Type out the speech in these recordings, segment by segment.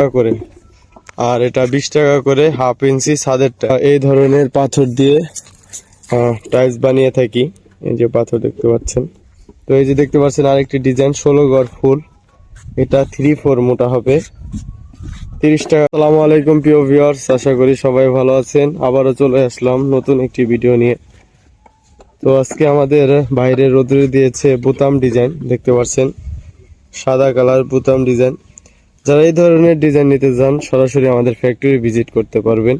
টাকা করে। আর এটা বিশ টাকা করে হাফ ইঞ্চি ছাদেরটা এই ধরনের পাথর দিয়ে টাইলস বানিয়ে থাকি। এই যে পাথর দেখতে পাচ্ছেন। তো এই যে দেখতে পাচ্ছেন আরেকটি ডিজাইন, ষোলো গড় ফুল। এটা থ্রি ফোর মোটা হবে। তিরিশ টাকা। আসসালামু আলাইকুম, প্রিয় ভিউয়ার্স আশা করি সবাই ভালো আছেন। আবারও চলে আসলাম নতুন একটি ভিডিও নিয়ে। তো আজকে আমাদের বাইরে রোদ্রে দিয়েছে বোতাম ডিজাইন, দেখতে পাচ্ছেন। সাদা কালার বোতাম ডিজাইন। যারা এই ধরনের ডিজাইন নিতে চান, সরাসরি আমাদের ফ্যাক্টরি ভিজিট করতে পারবেন।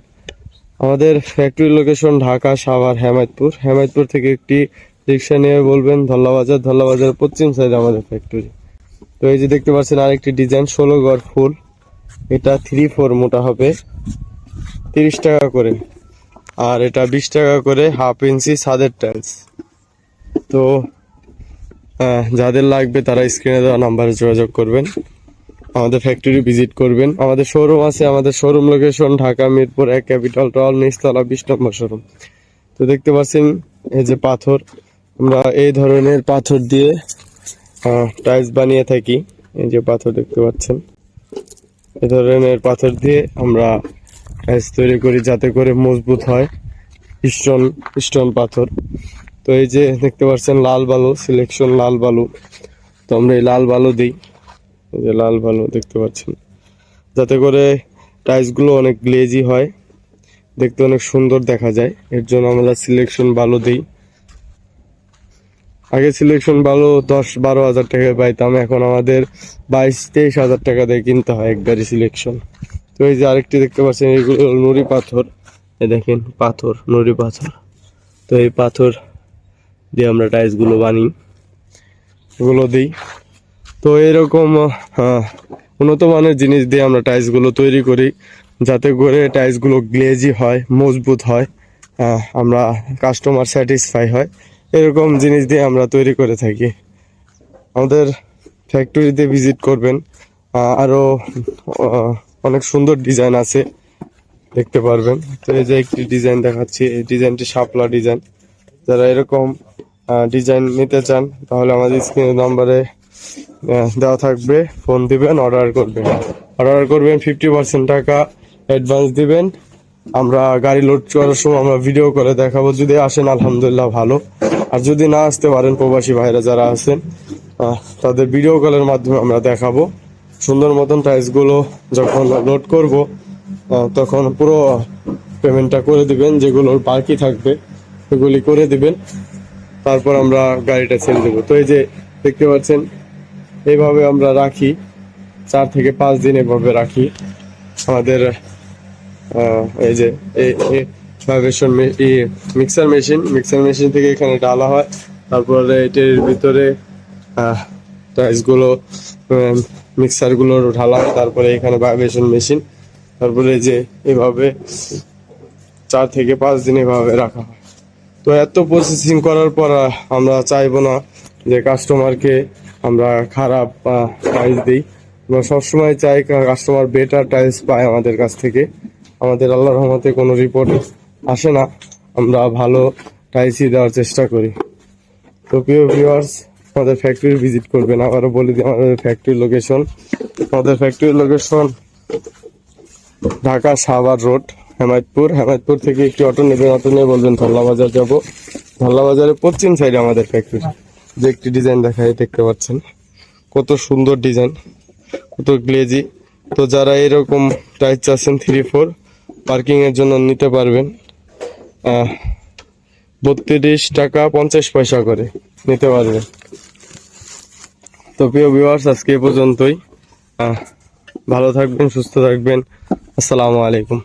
আমাদের ফ্যাক্টরি লোকেশন ঢাকা, সাভার, হেমায়তপুর। হেমায়তপুর থেকে একটি রিক্সা নিয়ে বলবেন, ধল্লাবাজার। ধল্লাবাজার পশ্চিম সাইডে আমাদের ফ্যাক্টরি তো এই যে দেখতে পাচ্ছেন, আরেকটি ডিজাইন ষোলো গড় ফুল। এটা থ্রি ফোর মোটা হবে। তিরিশ টাকা করে। আর এটা বিশ টাকা করে হাফ ইঞ্চি ছাদের টাইলস তো যাদের লাগবে তারা স্ক্রিনে দেওয়া নাম্বারে যোগাযোগ করবেন। আমাদের ফ্যাক্টরি ভিজিট করবেন। আমাদের শোরুম আছে, আমাদের শোরুম লোকেশন ঢাকা, মিরপুর, এক ক্যাপিটাল টাওয়ার নিচতলা, বিশ নম্বর শোরুম তো দেখতে পাচ্ছেন, এই যে পাথর। আমরা এই ধরনের পাথর দিয়ে টাইলস বানিয়ে থাকি। এই যে পাথর দেখতে পাচ্ছেন। এই ধরনের পাথর দিয়ে আমরা টাইলস তৈরি করি যাতে করে মজবুত হয় স্টোন স্টোন পাথর। তো এই যে দেখতে পাচ্ছেন, লাল বালু সিলেকশন লাল বালু। তো আমরা এই লাল বালু দিই। এই যে লাল ভালো দেখতে পাচ্ছেন। যাতে করে টাইলসগুলো অনেক গ্লেজি হয়, দেখতে অনেক সুন্দর দেখা যায়। এর জন্য আমরা সিলেকশন ভালো দিই। আগে সিলেকশন ভালো দশ বারো হাজার টাকায় পাইতাম, এখন আমাদের বাইশ তেইশ হাজার টাকা দিয়ে কিনতে হয় একবারই সিলেকশন তো এই যে আরেকটি দেখতে পাচ্ছেন, এগুলো নুড়ি পাথর। এ দেখেন, পাথর, নুড়ি পাথর। তো এই পাথর দিয়ে আমরা টাইলসগুলো বানিয়ে এগুলো দিই। তো এরকম আহ, উন্নত মানের জিনিস দিয়ে আমরা টাইলসগুলো তৈরি করি যাতে করে টাইলসগুলো গ্লেজি হয় মজবুত হয় আমরা কাস্টমার স্যাটিসফাই হয়। এরকম জিনিস দিয়ে আমরা তৈরি করে থাকি। আমাদের ফ্যাক্টরিতে ভিজিট করবেন আহ, আরও অনেক সুন্দর ডিজাইন আছে দেখতে পারবেন। তো এই যে একটি ডিজাইন দেখাচ্ছি এই ডিজাইনটি শাপলা ডিজাইন যারা এরকম ডিজাইন নিতে চান তাহলে আমাদের স্ক্রিনের নাম্বারে দেওয়া থাকবে ফোন দিবেন অর্ডার করবেন। অর্ডার করবেন ফিফটি পার্সেন্ট টাকা অ্যাডভান্স দিবেন। আমরা গাড়ি লোড করার সময় আমরা ভিডিও করে দেখাবো, যদি আসেন, আলহামদুলিল্লাহ ভালো। আর যদি না আসতে পারেন, প্রবাসী ভাইরা যারা আছেন তাদের ভিডিও কলের মাধ্যমে আমরা দেখাবো। সুন্দর মতন টাইলসগুলো যখন লোড করব তখন পুরো পেমেন্টটা করে দিবেন, যেগুলো বাকি থাকবে সেগুলি করে দিবেন। তারপর আমরা গাড়িটা ছেড়ে দেবো। তো এই যে দেখতে পাচ্ছেন এইভাবে আমরা রাখি। চার থেকে পাঁচ দিন এভাবে রাখি। আমাদের এই যে vibration mixer machine mixer machine থেকে এখানে ডালা হয়। তারপরে এটির ভিতরে টাইলসগুলো মিক্সারগুলো ঢালা হয়। তারপরে এখানে ভাইব্রেশন মেশিন তারপরে যে এভাবে চার থেকে পাঁচ দিন এভাবে রাখা হয়। তো এত প্রসেসিং করার পর আমরা চাইব না যে কাস্টমারকে আমরা খারাপ টাইলস দিই। আমরা সবসময় চাই কাস্টমার বেটার টাইলস পায় আমাদের কাছ থেকে। আমাদের আল্লাহ রহমতে কোনো রিপোর্ট আসে না। আমরা ভালো টাইলসই দেওয়ার চেষ্টা করি। তো প্রিয় ভিউয়ার্স আমাদের ফ্যাক্টরি ভিজিট করবেন। আবারও বলে দিই আমাদের ফ্যাক্টরি লোকেশন আমাদের factory location Dhaka Savar road, Hemayetpur. Hemayetpur থেকে একটি অটো নেবেন। অটো নিয়ে বলবেন ধল্লা বাজার যাব। ধল্লা বাজারের পশ্চিম সাইডে আমাদের ফ্যাক্টরি যে একটি ডিজাইন দেখায়, দেখতে পাচ্ছেন। কত সুন্দর ডিজাইন কত গ্লেজি তো যারা এরকম টাইপ চাচ্ছেন থ্রি ফোর পার্কিং এর জন্য নিতে পারবেন। বত্রিশ টাকা পঞ্চাশ পয়সা করে নিতে পারবেন। তো প্রিয় ভিউয়ার্স আজকে এ পর্যন্তই। ভালো থাকবেন, সুস্থ থাকবেন। আসসালামু আলাইকুম।